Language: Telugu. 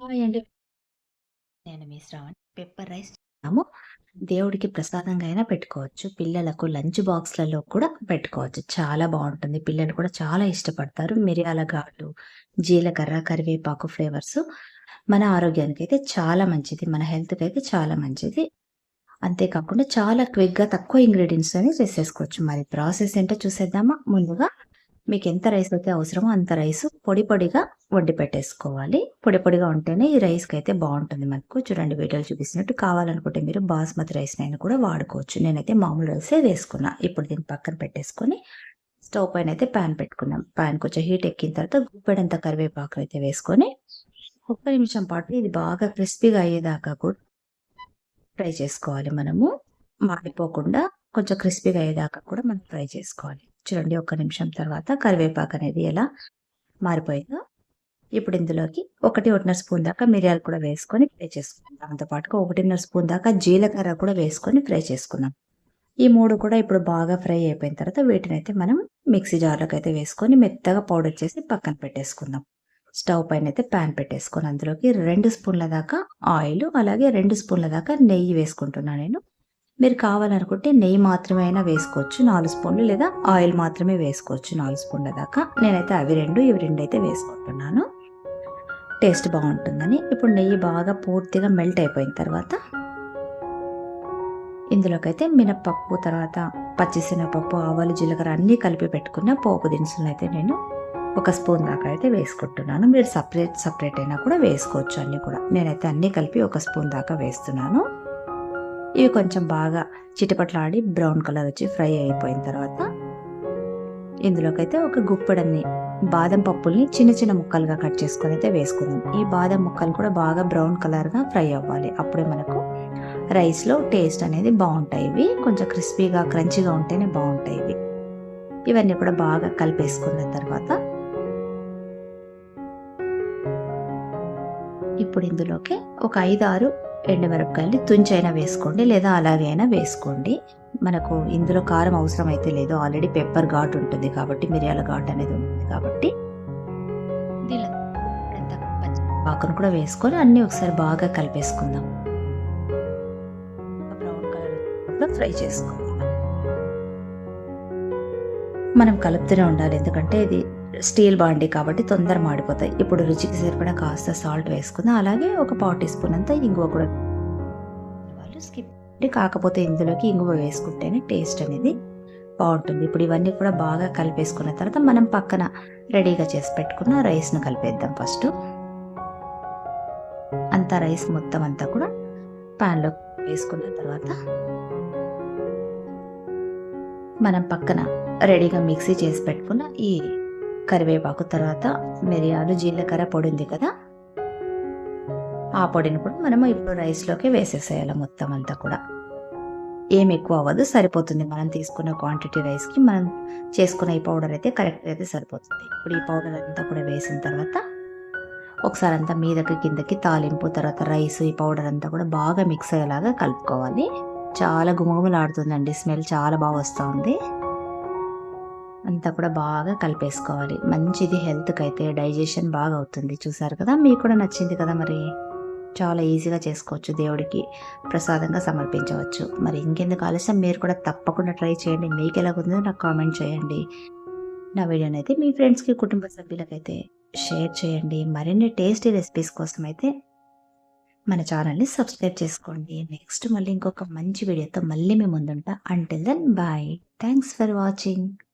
హాయ్ అండి. నేను మీ శ్రావణ్ పెప్పర్ రైస్ చేస్తాము దేవుడికి ప్రసాదంగా అయినా పెట్టుకోవచ్చు. పిల్లలకు లంచ్ బాక్స్‌లలో కూడా పెట్టుకోవచ్చు. చాలా బాగుంటుంది పిల్లలు కూడా చాలా ఇష్టపడతారు. మిరియాల ఘాటు, జీలకర్ర, కరివేపాకు ఫ్లేవర్స్ మన ఆరోగ్యానికి అయితే చాలా మంచిది. మన హెల్త్‌కైతే చాలా మంచిది. అంతేకాకుండా చాలా క్విక్‌గా తక్కువ ఇంగ్రీడియెంట్స్‌తోనే చేసేసుకోవచ్చు. మరి ప్రాసెస్ ఏంటో చూసేద్దామా? ముందుగా మీకు ఎంత రైస్ అయితే అవసరమో అంత రైస్ పొడి పొడిగా వడ్డి పెట్టేసుకోవాలి. పొడి పొడిగా ఉంటేనే ఈ రైస్కి అయితే బాగుంటుంది మనకు. చూడండి వీడియోలు చూపిస్తున్నట్టు కావాలనుకుంటే మీరు బాస్మతి రైస్ నైనా కూడా వాడుకోవచ్చు. నేనైతే మామూలు రైసే వేసుకున్నా. ఇప్పుడు దీన్ని పక్కన పెట్టేసుకొని స్టవ్ పైన అయితే ప్యాన్ పెట్టుకున్నాం. ప్యాన్ కొంచెం హీట్ ఎక్కిన తర్వాత గుప్పెడంత కరివేపాకు అయితే వేసుకొని ఒక్క నిమిషం పాటు ఇది బాగా క్రిస్పీగా అయ్యేదాకా కూడా ఫ్రై చేసుకోవాలి మనము. మాడిపోకుండా కొంచెం క్రిస్పీగా అయ్యేదాకా కూడా మనం ఫ్రై చేసుకోవాలి. చూడండి ఒక్క నిమిషం తర్వాత కరివేపాకు అనేది ఎలా మారిపోయిందో. ఇప్పుడు ఇందులోకి 1, 1.5 స్పూన్ దాకా మిరియాలు కూడా వేసుకొని ఫ్రై చేసుకుందాం. దాంతోపాటుగా ఒకటిన్నర స్పూన్ దాకా జీలకర్ర కూడా వేసుకొని ఫ్రై చేసుకుందాం ఈ మూడు కూడా ఇప్పుడు బాగా ఫ్రై అయిపోయిన తర్వాత వీటిని అయితే మనం మిక్సీ జార్లోకి అయితే వేసుకొని మెత్తగా పౌడర్ చేసి పక్కన పెట్టేసుకుందాం. స్టవ్ పైన అయితే పాన్ పెట్టేసుకొని అందులోకి రెండు స్పూన్ల దాకా ఆయిల్ అలాగే రెండు స్పూన్ల దాకా నెయ్యి వేసుకుంటున్నాను నేను. మీరు కావాలనుకుంటే నెయ్యి మాత్రమే అయినా వేసుకోవచ్చు. నాలుగు స్పూన్లు లేదా ఆయిల్ మాత్రమే వేసుకోవచ్చు నాలుగు స్పూన్ల దాకా. నేనైతే అవి రెండు ఇవి రెండు అయితే వేసుకుంటున్నాను. టేస్ట్ బాగుంటుందని ఇప్పుడు నెయ్యి బాగా పూర్తిగా మెల్ట్ అయిపోయిన తర్వాత ఇందులోకైతే మినప్పప్పు తర్వాత పచ్చిశనగపప్పు, ఆవాలు, జీలకర్ర అన్నీ కలిపి పెట్టుకున్న పోపు దినుసులనైతే నేను ఒక స్పూన్ దాకా అయితే వేసుకుంటున్నాను. మీరు సపరేట్ సపరేట్ అయినా కూడా వేసుకోవచ్చు అన్నీ కూడా. నేనైతే అన్నీ కలిపి ఒక స్పూన్ దాకా వేస్తున్నాను. ఇవి కొంచెం బాగా చిటపట్లాడి బ్రౌన్ కలర్ వచ్చి ఫ్రై అయిపోయిన తర్వాత ఇందులోకైతే ఒక గుప్పెడన్ని బాదం పప్పుల్ని చిన్న చిన్న ముక్కలుగా కట్ చేసుకొని అయితే వేసుకుందాం. ఈ బాదం ముక్కలు కూడా బాగా బ్రౌన్ కలర్‌గా ఫ్రై అవ్వాలి. అప్పుడే మనకు రైస్‌లో టేస్ట్ అనేది బాగుంటాయి ఇవి. కొంచెం క్రిస్పీగా, క్రంచీగా ఉంటేనే బాగుంటాయి ఇవి. ఇవన్నీ కూడా బాగా కలిపేసుకున్న తర్వాత ఇప్పుడు ఇందులోకి ఒక 5, 6 ఎండుమిరపకాయలని తుంచైనా వేసుకోండి. లేదా అలాగే అయినా వేసుకోండి. మనకు ఇందులో కారం అవసరం అయితే లేదు. ఆల్రెడీ పెప్పర్ ఘాటు ఉంటుంది కాబట్టి మిరియాల ఘాటు అనేది ఉంటుంది కాబట్టి పచ్చిపాకును కూడా వేసుకొని అన్నీ ఒకసారి బాగా కలిపేసుకుందాం. బ్రౌన్ కలర్ ఫ్రై చేసుకోవాలి. మనం కలుపుతూనే ఉండాలి. ఎందుకంటే ఇది స్టీల్ బాండీ కాబట్టి తొందర మాడిపోతాయి. ఇప్పుడు రుచికి సరిపడా కాస్త సాల్ట్ వేసుకుందాం. అలాగే ఒక పావు టీ స్పూన్ అంతా ఇంగువ కూడా వాళ్ళు స్కిప్ కాకపోతే ఇందులోకి ఇంగువ వేసుకుంటేనే టేస్ట్ అనేది బాగుంటుంది ఇప్పుడు ఇవన్నీ కూడా బాగా కలిపేసుకున్న తర్వాత మనం పక్కన రెడీగా చేసి పెట్టుకున్న రైస్‌ను కలిపేద్దాం ఫస్ట్ అంతా రైస్ మొత్తం అంతా కూడా పాన్‌లో వేసుకున్న తర్వాత మనం పక్కన రెడీగా మిక్సీ చేసి పెట్టుకున్న ఈ కరివేపాకు, తర్వాత మిరియాలు, జీలకర్ర పొడి ఉంది కదా! ఆ పొడిని కూడా మనము ఇప్పుడు రైస్‌లోకి వేసేసేయాలి మొత్తం అంతా కూడా. ఏమి ఎక్కువ అవ్వదు. సరిపోతుంది. మనం తీసుకున్న క్వాంటిటీ రైస్‌కి మనం చేసుకున్న ఈ పౌడర్ అయితే కరెక్ట్‌గా అయితే సరిపోతుంది. ఇప్పుడు ఈ పౌడర్ అంతా కూడా వేసిన తర్వాత ఒకసారి అంతా మీదకి, కిందకి తాలింపు, తర్వాత రైస్ ఈ పౌడర్ అంతా కూడా బాగా మిక్స్ అయ్యేలాగా కలుపుకోవాలి. చాలా గుమగుమలాడుతుందండి. స్మెల్ చాలా బాగా వస్తుంది ఉంది. అంతా కూడా బాగా కలిపేసుకోవాలి. మంచిది హెల్త్కి అయితే డైజెషన్ బాగా అవుతుంది. చూసారు కదా! మీకు కూడా నచ్చింది కదా మరి. చాలా ఈజీగా చేసుకోవచ్చు. దేవుడికి ప్రసాదంగా సమర్పించవచ్చు. మరి ఇంకెందుకు ఆలస్యం మీరు కూడా తప్పకుండా ట్రై చేయండి. మీకు ఎలా ఉందో నాకు కామెంట్ చేయండి. నా వీడియోనైతే మీ ఫ్రెండ్స్‌కి, కుటుంబ సభ్యులకైతే షేర్ చేయండి. మరిన్ని టేస్టీ రెసిపీస్ కోసం అయితే మన ఛానల్‌ని సబ్స్క్రైబ్ చేసుకోండి. నెక్స్ట్ మళ్ళీ ఇంకొక మంచి వీడియోతో మళ్ళీ మీ ముందుంటా. Until then bye. Thanks for watching.